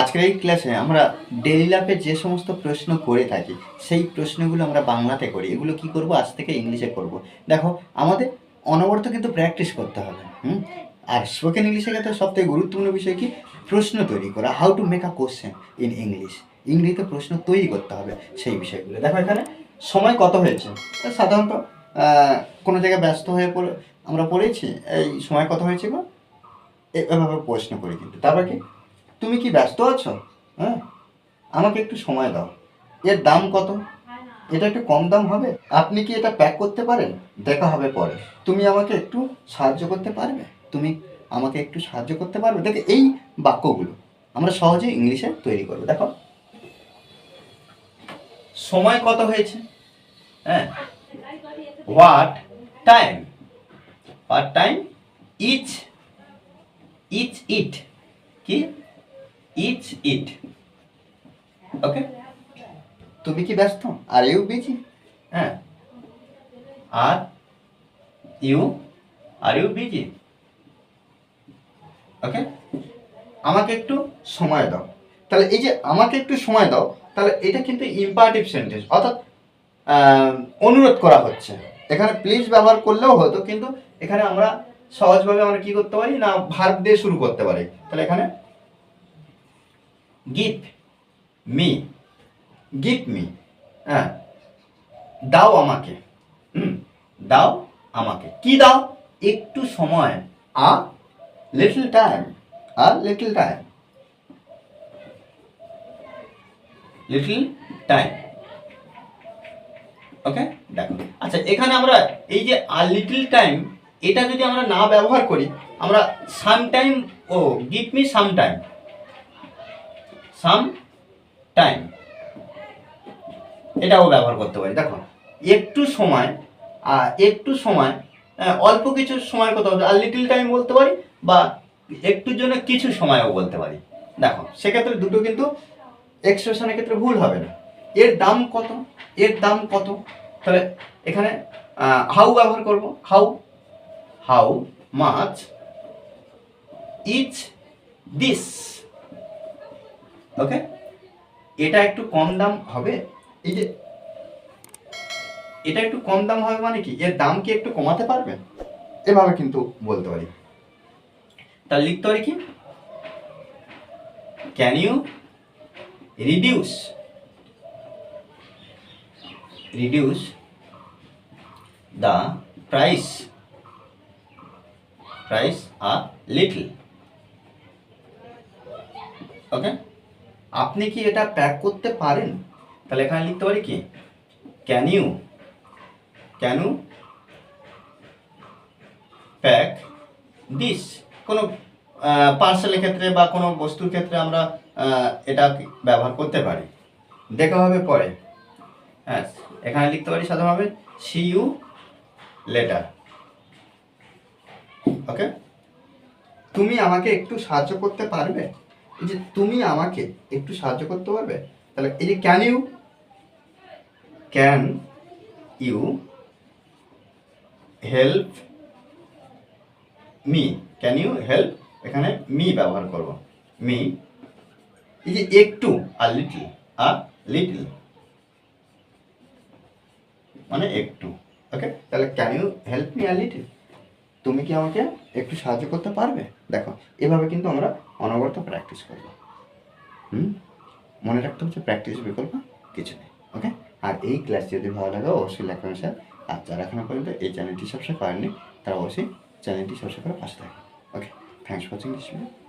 আজকের এই ক্লাসে আমরা ডেলি লাইফে যে সমস্ত প্রশ্ন করে থাকি, সেই প্রশ্নগুলো আমরা বাংলাতে করি। এগুলো কি করব? আজ থেকে ইংলিশে করব। দেখো, আমাদের অনবরত কিন্তু প্র্যাকটিস করতে হবে, হুম? আর স্পোকেন ইংলিশে ক্ষেত্রে সবথেকে গুরুত্বপূর্ণ বিষয় কি? প্রশ্ন তৈরি করা how to make a question in English ইংরেজিতে প্রশ্ন তৈরি করতে হবে সেই বিষয়গুলো। দেখো এখানে সময় কত হয়েছে? সাধারণত কোনো জায়গায় ব্যস্ত হয়ে পড়ে, আমরা পড়েছি, এই সময় কত হয়েছে গো এভাবে প্রশ্ন করি কিন্তু। তারপর কি? তুমি কি ব্যস্ত আছো? হ্যাঁ? আমাকে একটু সময় দাও। এর দাম কত? এটা একটু কম দাম হবে। আপনি কি এটা প্যাক করতে পারেন? দেখা হবে পরে। তুমি আমাকে একটু সাহায্য করতে পারবে? তুমি আমাকে একটু সাহায্য করতে পারবে? দেখে এই বাক্যগুলো আমরা সহজে ইংলিশে তৈরি করব। দেখো। সময় কত হয়েছে? হ্যাঁ? What time what time is is it কি? ইচ ইট ওকে তুমি কি ব্যস্ত? আর ইউ বিজি হ্যাঁ। Are you are you busy okay আমাকে একটু সময় দাও। তাহলে এই যে আমাকে একটু সময় দাও, তাহলে এটা কিন্তু ইম্পারেটিভ সেন্টেন্স অর্থাৎ অনুরোধ করা হচ্ছে। এখানে প্লিজ ব্যবহার করলেও হতো কিন্তু এখানে আমরা সহজভাবে আমরা কি করতে পারি না ভার্ব দিয়ে শুরু করতে পারি। তাহলে এখানে গিভ মি গিভ মি হ্যাঁ। দাও আমাকে। হুম। দাও আমাকে। কি দাও? একটু সময়। A little time a little time little time okay দেখো। আচ্ছা এখানে আমরা এই যে আর লিটল টাইম এটা যদি আমরা না ব্যবহার করি, আমরা সাম টাইম ও give me some time some time এটাও ব্যবহার করতে পারি। দেখো, একটু সময় আর একটু সময় অল্প কিছু সময় কথা আর লিটল টাইম বলতে পারি, বা একটুর জন্য কিছু সময়ও বলতে পারি। দেখো, সেক্ষেত্রে দুটো কিন্তু এক্সপ্রেশনের ক্ষেত্রে ভুল হবে না। এর দাম কত? এর দাম কত? তাহলে এখানে হাউ ব্যবহার করব? How how much is this okay এটা একটু কম দাম হবে। এই যে এটা একটু কম দাম হবে মানে কি? এর দাম কি একটু কমাতে পারবেন এভাবে কিন্তু বলতে পারি। তাহলে লিখতে পারি কি? Can you reduce reduce the price price a little okay আপনি কি এটা প্যাক করতে পারেন? তাহলে এখানে লিখতে পারি কি? Can you can you pack this কোনো পার্সেলের ক্ষেত্রে বা কোনো বস্তুর ক্ষেত্রে আমরা এটা ব্যবহার করতে পারি। দেখা হবে পরে। হ্যাঁ এখানে লিখতে পারি সাধারণভাবে সি ইউ লেটার ওকে তুমি আমাকে একটু সাহায্য করতে পারবে? যে তুমি আমাকে একটু সাহায্য করতে পারবে? তাহলে এই যে can you can you help me can you help এখানে মি ব্যবহার করব। মি এই যে একটু, আর লিটল আর লিটল মানে একটু। ওকে তাহলে can you help me a little তুমি কি আমাকে একটু সাহায্য করতে পারবে? দেখো, এভাবে কিন্তু আমরা অনবরত প্র্যাকটিস করব। হুম? মনে রাখতে হচ্ছে প্র্যাকটিস বিকল্প কিছু নেই ওকে আর এই ক্লাস যদি ভালো লাগে, অবশ্যই লেখানো স্যার আর যারা এখনও পর্যন্ত এই চ্যানেলটি সবসময় করেননি, তারা অবশ্যই চ্যানেলটি সবসময় করে পাশে থাকে okay thanks for watching this video